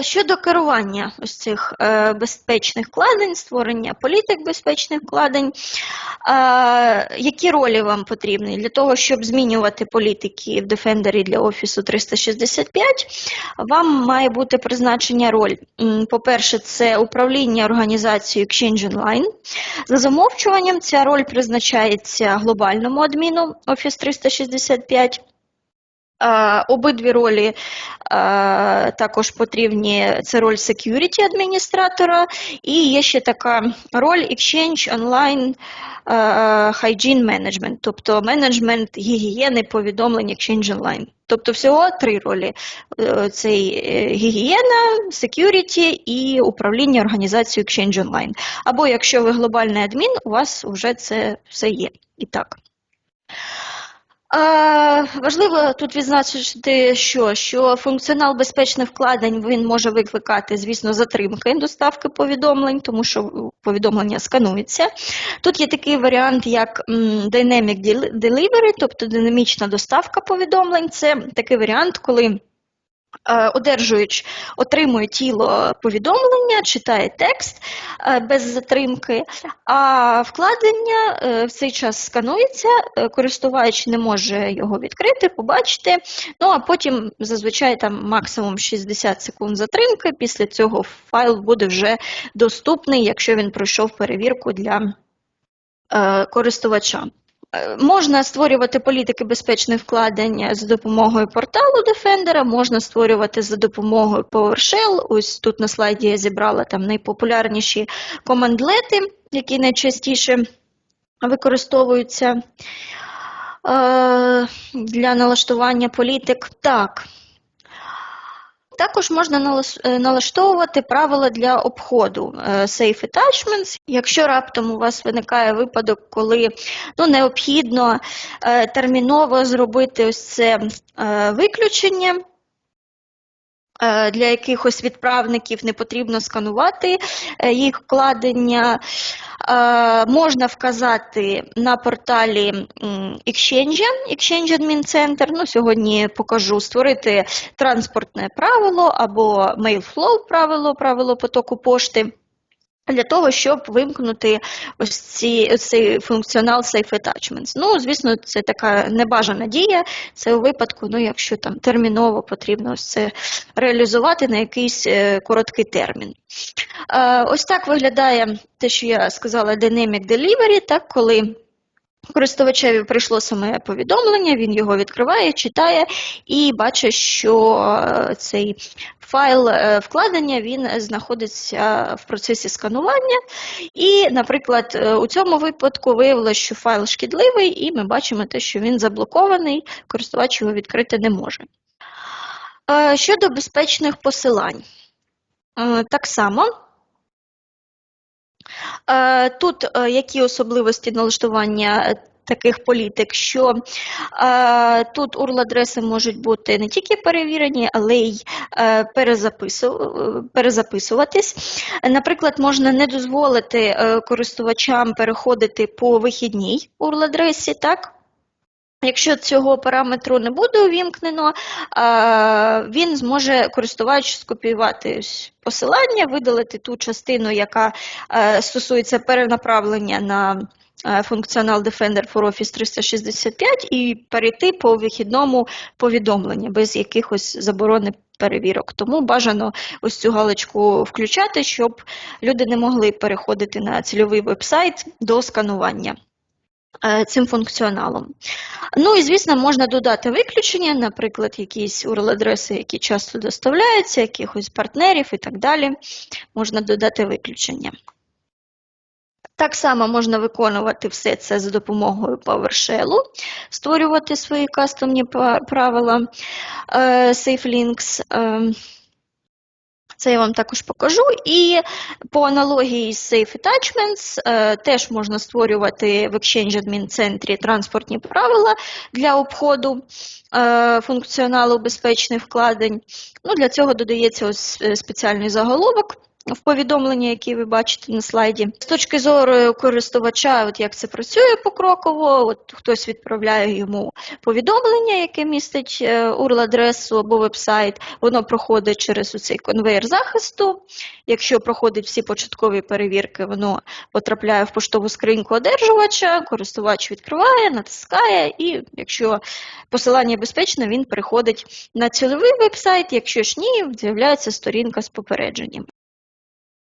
Щодо керування ось цих е, безпечних вкладень, створення політик безпечних вкладень, які ролі вам потрібні для того, щоб змінювати політики в Defender для Офісу 365, вам має бути призначення роль. По-перше, це управління організацією Exchange Online. За замовчуванням ця роль призначається глобальному адміну Office 365. Обидві ролі також потрібні. Це роль security адміністратора, і є ще така роль Exchange Online Hygiene Management, тобто менеджмент гігієни повідомлень Exchange Online. Тобто всього три ролі: Е, це е, гігієна, security і управління організацією Exchange Online. Або якщо ви глобальний адмін, у вас вже це все є. І так. Важливо тут відзначити, що, що функціонал безпечних вкладень він може викликати, звісно, затримки доставки повідомлень, тому що повідомлення сканується. Тут є такий варіант, як Dynamic Delivery, тобто динамічна доставка повідомлень. Це такий варіант, коли одержують, отримує тіло повідомлення, читає текст е, без затримки, а вкладення е, в цей час сканується, е, користувач не може його відкрити, побачити. Ну а потім зазвичай там максимум 60 секунд затримки. Після цього файл буде вже доступний, якщо він пройшов перевірку для е, користувача. Е, Можна створювати політики безпечних вкладень за допомогою порталу Defender, можна створювати за допомогою PowerShell. Ось тут на слайді я зібрала там найпопулярніші командлети, які найчастіше використовуються е, для налаштування політик. Так. Також можна е, налаштовувати правила для обходу е, Safe Attachments. Якщо раптом у вас виникає випадок, коли ну, необхідно е, терміново зробити ось це виключення. Для якихось відправників не потрібно сканувати їх вкладення. Е, Можна вказати на порталі Exchange, Exchange Admin Center. Ну, сьогодні покажу створити транспортне правило або MailFlow правило, правило потоку пошти. Для того, щоб вимкнути ось ці, ось цей функціонал Safe Attachments. Ну, звісно, це така небажана дія. Це у випадку, ну, якщо там терміново потрібно ось це реалізувати на якийсь е, короткий термін. Е, ось так виглядає те, що я сказала, Dynamic Delivery, так, коли користувачеві прийшло саме повідомлення, він його відкриває, читає і бачить, що е, цей файл е, вкладення він знаходиться в процесі сканування. І, наприклад, е, у цьому випадку виявилося, що файл шкідливий, і ми бачимо те, що він заблокований, користувач його відкрити не може. Щодо безпечних посилань, так само. Е, Тут е, які особливості налаштування е, таких політик, що е, тут URL-адреси можуть бути не тільки перевірені, але й перезапису- перезаписуватись. Наприклад, можна не дозволити користувачам переходити по вихідній URL-адресі, так? Якщо цього параметру не буде увімкнено, він зможе користувач скопіювати посилання, видалити ту частину, яка е, стосується перенаправлення на е, функціонал Defender for Office 365 і перейти по вихідному повідомленню без якихось заборони перевірок. Тому бажано ось цю галочку включати, щоб люди не могли переходити на цільовий веб-сайт до сканування цим функціоналом. Ну і, звісно, можна додати виключення, наприклад, якісь URL-адреси, які часто доставляються, якихось партнерів і так далі. Можна додати виключення. Так само можна виконувати все це за допомогою PowerShell, створювати свої кастомні правила е, SafeLinks. Це я вам також покажу. І по аналогії з Safe Attachments е, теж можна створювати в Exchange Admin центрі транспортні правила для обходу е, функціоналу безпечних вкладень. Ну, для цього додається ось е, спеціальний заголовок в повідомлення, які ви бачите на слайді. З точки зору користувача, от як це працює покроково, от хтось відправляє йому повідомлення, яке містить е, URL-адресу або веб-сайт, воно проходить через цей конвейер захисту. Якщо проходить всі початкові перевірки, воно потрапляє в поштову скриньку одержувача, користувач відкриває, натискає, і якщо посилання безпечне, він переходить на цільовий веб-сайт. Якщо ж ні, з'являється сторінка з попередженням.